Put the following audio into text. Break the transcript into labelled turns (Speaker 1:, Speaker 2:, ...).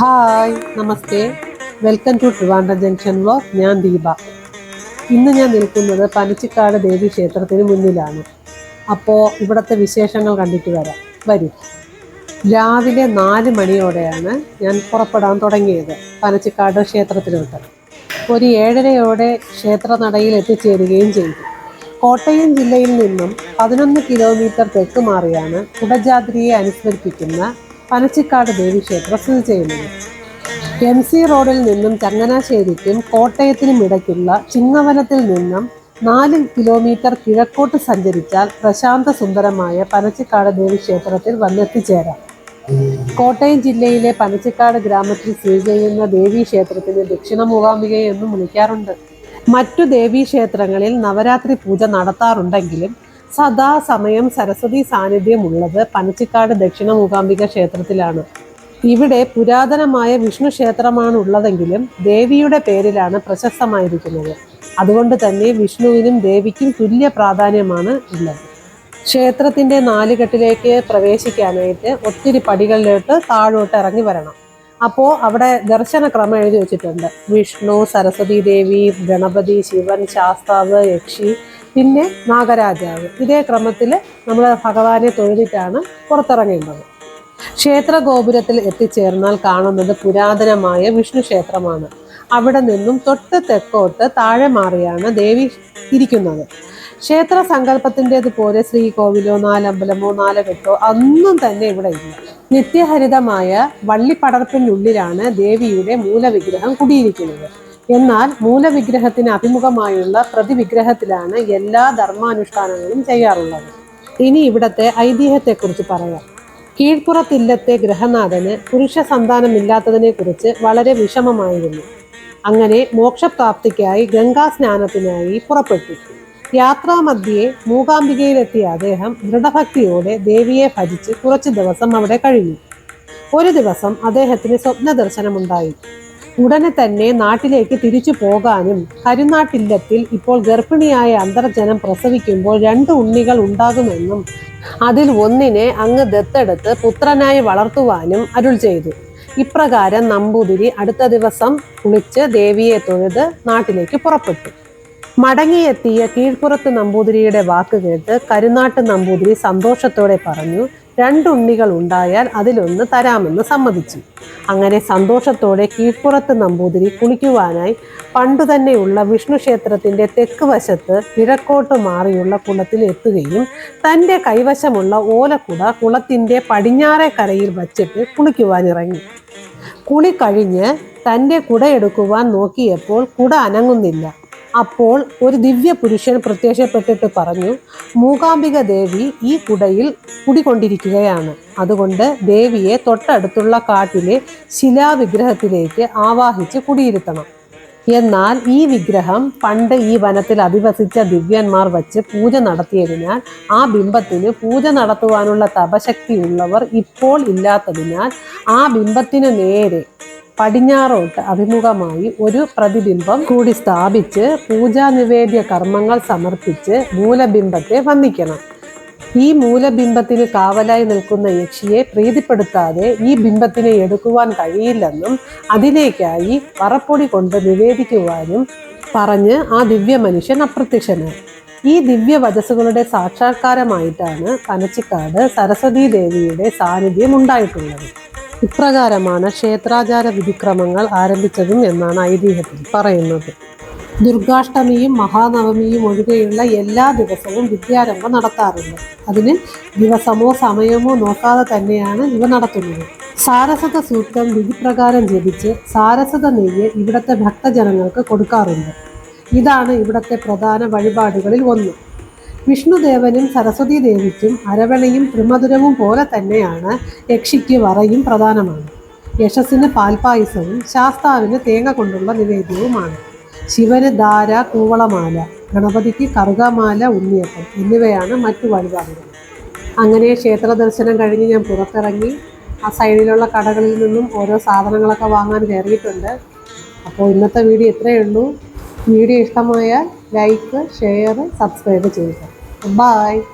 Speaker 1: Hi namaste. Welcome to Trivandrum junction vlog ഞാൻ ദീപ. ഇന്ന് ഞാൻ നിൽക്കുന്നത് പനച്ചിക്കാട് ദേവി ക്ഷേത്രത്തിന് മുന്നിലാണ്. അപ്പോൾ ഇവിടുത്തെ വിശേഷങ്ങൾ കണ്ടിട്ട് വരാം. വരൂ. രാവിലെ നാല് മണിയോടെയാണ് ഞാൻ പുറപ്പെടാൻ തുടങ്ങിയത് പനച്ചിക്കാട് ക്ഷേത്രത്തിലോട്ട്. ഒരു ഏഴരയോടെ ക്ഷേത്രനടയിൽ എത്തിച്ചേരുകയും ചെയ്തു. കോട്ടയം ജില്ലയിൽ നിന്നും പതിനൊന്ന് കിലോമീറ്റർ തെക്ക് മാറിയാണ് കുടജാദ്രിയെ അനുസ്മരിപ്പിക്കുന്ന പനച്ചിക്കാട് ദേവീക്ഷേത്രം സ്ഥിതി ചെയ്യുന്നത്. എം സി റോഡിൽ നിന്നും ചങ്ങനാശ്ശേരിക്കും കോട്ടയത്തിനും ഇടയ്ക്കുള്ള ചിങ്ങവനത്തിൽ നിന്നും നാല് കിലോമീറ്റർ കിഴക്കോട്ട് സഞ്ചരിച്ചാൽ പ്രശാന്ത സുന്ദരമായ പനച്ചിക്കാട് ദേവീക്ഷേത്രത്തിൽ വന്നെത്തിച്ചേരാം. കോട്ടയം ജില്ലയിലെ പനച്ചിക്കാട് ഗ്രാമത്തിൽ സ്ഥിതി ചെയ്യുന്ന ദേവീക്ഷേത്രത്തിന് ദക്ഷിണ മൂകാംബിക എന്നും വിളിക്കാറുണ്ട്. മറ്റു ദേവീക്ഷേത്രങ്ങളിൽ നവരാത്രി പൂജ നടത്താറുണ്ടെങ്കിലും സദാസമയം സരസ്വതി സാന്നിധ്യം ഉള്ളത് പനച്ചിക്കാട് ദക്ഷിണ മൂകാംബിക ക്ഷേത്രത്തിലാണ്. ഇവിടെ പുരാതനമായ വിഷ്ണു ക്ഷേത്രമാണ് ഉള്ളതെങ്കിലും ദേവിയുടെ പേരിലാണ് പ്രശസ്തമായിരിക്കുന്നത്. അതുകൊണ്ട് തന്നെ വിഷ്ണുവിനും ദേവിക്കും തുല്യ പ്രാധാന്യമാണ് ഉള്ളത്. ക്ഷേത്രത്തിന്റെ നാലുകെട്ടിലേക്ക് പ്രവേശിക്കാനായിട്ട് ഒത്തിരി പടികളിലോട്ട് താഴോട്ട് ഇറങ്ങി വരണം. അപ്പോൾ അവിടെ ദർശന ക്രമം എഴുതി വെച്ചിട്ടുണ്ട്. വിഷ്ണു സരസ്വതി ദേവി ഗണപതി ശിവൻ ശാസ്താവ് യക്ഷി പിന്നെ നാഗരാജാവ്. ഇതേ ക്രമത്തിൽ നമ്മൾ ഭഗവാനെ തൊഴുതിട്ടാണ് പുറത്തിറങ്ങേണ്ടത്. ക്ഷേത്ര ഗോപുരത്തിൽ എത്തിച്ചേർന്നാൽ കാണുന്നത് പുരാതനമായ വിഷ്ണു ക്ഷേത്രമാണ്. അവിടെ നിന്നും തൊട്ട് തെക്കോട്ട് താഴെ മാറിയാണ് ദേവി ഇരിക്കുന്നത്. ക്ഷേത്ര സങ്കല്പത്തിന്റെതുപോലെ ശ്രീകോവിലോ നാലമ്പലമോ നാലകെട്ടോ അന്നും തന്നെ ഇവിടെ ഇല്ല. നിത്യഹരിതമായ വള്ളിപ്പടർപ്പിനുള്ളിലാണ് ദേവിയുടെ മൂലവിഗ്രഹം കുടിയിരിക്കുന്നത്. എന്നാൽ മൂലവിഗ്രഹത്തിന് അഭിമുഖമായുള്ള പ്രതിവിഗ്രഹത്തിലാണ് എല്ലാ ധർമാനുഷ്ഠാനങ്ങളും ചെയ്യാറുള്ളത്. ഇനി ഇവിടത്തെ ഐതിഹ്യത്തെക്കുറിച്ച് പറയാം. കീഴ്പ്പുറത്തില്ലത്തെ ഗ്രഹനാഥന് പുരുഷ സന്താനമില്ലാത്തതിനെക്കുറിച്ച് വളരെ വിഷമമായിരുന്നു. അങ്ങനെ മോക്ഷപ്രാപ്തിക്കായി ഗംഗാ സ്നാനത്തിനായി പുറപ്പെട്ടു. യാത്രാമധ്യേ മൂകാംബികയിലെത്തിയ അദ്ദേഹം ദൃഢഭക്തിയോടെ ദേവിയെ ഭജിച്ച് കുറച്ച് ദിവസം അവിടെ കഴിഞ്ഞു. ഒരു ദിവസം അദ്ദേഹത്തിന് സ്വപ്ന ദർശനമുണ്ടായി ഉടനെ തന്നെ നാട്ടിലേക്ക് തിരിച്ചു പോകാനും കരുനാട്ടില്ലത്തിൽ ഇപ്പോൾ ഗർഭിണിയായ അന്തർജനം പ്രസവിക്കുമ്പോൾ രണ്ട് ഉണ്ണികൾ ഉണ്ടാകുമെന്നും അതിൽ ഒന്നിനെ അങ്ങ് ദത്തെടുത്ത് പുത്രനായി വളർത്തുവാനും അരുൾ ചെയ്തു. ഇപ്രകാരം നമ്പൂതിരി അടുത്ത ദിവസം കുളിച്ച് ദേവിയെ തൊഴുത് നാട്ടിലേക്ക് പുറപ്പെട്ടു. മടങ്ങിയെത്തിയ കീഴ്പ്പുറത്ത് നമ്പൂതിരിയുടെ വാക്ക് കേട്ട് കരുനാട്ട് നമ്പൂതിരി സന്തോഷത്തോടെ പറഞ്ഞു രണ്ടുണ്ണികൾ ഉണ്ടായാൽ അതിലൊന്ന് തരാമെന്ന് സമ്മതിച്ചു. അങ്ങനെ സന്തോഷത്തോടെ കീഴ്പ്പുറത്ത് നമ്പൂതിരി കുളിക്കുവാനായി പണ്ടു തന്നെയുള്ള വിഷ്ണു ക്ഷേത്രത്തിന്റെ തെക്ക് വശത്ത് കിഴക്കോട്ട് മാറിയുള്ള കുളത്തിൽ എത്തുകയും തന്റെ കൈവശമുള്ള ഓലക്കുട കുളത്തിന്റെ പടിഞ്ഞാറെ കരയിൽ വച്ചിട്ട് കുളിക്കുവാനിറങ്ങി. കുളി കഴിഞ്ഞ് തന്റെ കുട എടുക്കുവാൻ നോക്കിയപ്പോൾ കുട അനങ്ങുന്നില്ല. അപ്പോൾ ഒരു ദിവ്യ പുരുഷൻ പ്രത്യക്ഷപ്പെട്ടിട്ട് പറഞ്ഞു മൂകാംബിക ദേവി ഈ കുടയിൽ കുടികൊണ്ടിരിക്കുകയാണ്. അതുകൊണ്ട് ദേവിയെ തൊട്ടടുത്തുള്ള കാട്ടിലെ ശിലാവിഗ്രഹത്തിലേക്ക് ആവാഹിച്ച് കുടിയിരുത്തണം. എന്നാൽ ഈ വിഗ്രഹം പണ്ട് ഈ വനത്തിൽ അധിവസിച്ച ദിവ്യന്മാർ വച്ച് പൂജ നടത്തിയതിനാൽ ആ ബിംബത്തിന് പൂജ നടത്തുവാനുള്ള തപശക്തി ഉള്ളവർ ഇപ്പോൾ ഇല്ലാത്തതിനാൽ ആ ബിംബത്തിന് നേരെ പടിഞ്ഞാറോട്ട് അഭിമുഖമായി ഒരു പ്രതിബിംബം കൂടി സ്ഥാപിച്ച് പൂജാ നിവേദ്യ കർമ്മങ്ങൾ സമർപ്പിച്ച് മൂലബിംബത്തെ വന്ദിക്കണം. ഈ മൂലബിംബത്തിന് കാവലായി നിൽക്കുന്ന യക്ഷിയെ പ്രീതിപ്പെടുത്താതെ ഈ ബിംബത്തിനെ എടുക്കുവാൻ കഴിയില്ലെന്നും അതിലേക്കായി പറപ്പൊടി കൊണ്ട് നിവേദിക്കുവാനും പറഞ്ഞ് ആ ദിവ്യ മനുഷ്യൻ അപ്രത്യക്ഷനായി. ഈ ദിവ്യ വചസ്സുകളുടെ സാക്ഷാത്കാരമായിട്ടാണ് പനച്ചിക്കാട് സരസ്വതീ ദേവിയുടെ സാന്നിധ്യം ഉണ്ടായിട്ടുള്ളത്. ഇപ്രകാരമാണ് ക്ഷേത്രാചാര വിധിക്രമങ്ങൾ ആരംഭിച്ചതും എന്നാണ് ഐതിഹ്യത്തിൽ പറയുന്നത്. ദുർഗാഷ്ടമിയും മഹാനവമിയും ഒഴികെയുള്ള എല്ലാ ദിവസവും വിദ്യാരംഭം നടത്താറുണ്ട്. അതിന് ദിവസമോ സമയമോ നോക്കാതെ തന്നെയാണ് ഇവ നടത്തുന്നത്. സാരസത സൂക്തം വിധിപ്രകാരം ജപിച്ച് സാരസത നെയ്യ് ഇവിടുത്തെ ഭക്തജനങ്ങൾക്ക് കൊടുക്കാറുണ്ട്. ഇതാണ് ഇവിടുത്തെ പ്രധാന വഴിപാടുകളിൽ ഒന്ന്. വിഷ്ണുദേവനും സരസ്വതി ദേവിക്കും അരവണയും ത്രിമധുരവും പോലെ തന്നെയാണ് യക്ഷിക്ക് വറയും പ്രധാനമാണ്. യശസ്സിന് പാൽപായസവും ശാസ്താവിന് തേങ്ങ കൊണ്ടുള്ള നിവേദ്യവുമാണ്. ശിവന് ധാര കൂവളമാല ഗണപതിക്ക് കറുകമാല ഉണ്ണിയപ്പം എന്നിവയാണ് മറ്റു വഴിപാടുകൾ. അങ്ങനെ ക്ഷേത്ര ദർശനം കഴിഞ്ഞ് ഞാൻ പുറത്തിറങ്ങി. ആ സൈഡിലുള്ള കടകളിൽ നിന്നും ഓരോ സാധനങ്ങളൊക്കെ വാങ്ങാൻ കയറിയിട്ടുണ്ട്. അപ്പോൾ ഇന്നത്തെ വീഡിയോ ഇത്രയേ ഉള്ളൂ. വീഡിയോ ഇഷ്ടമായാൽ ലൈക്ക് ഷെയർ സബ്സ്ക്രൈബ് ചെയ്യുക. Goodbye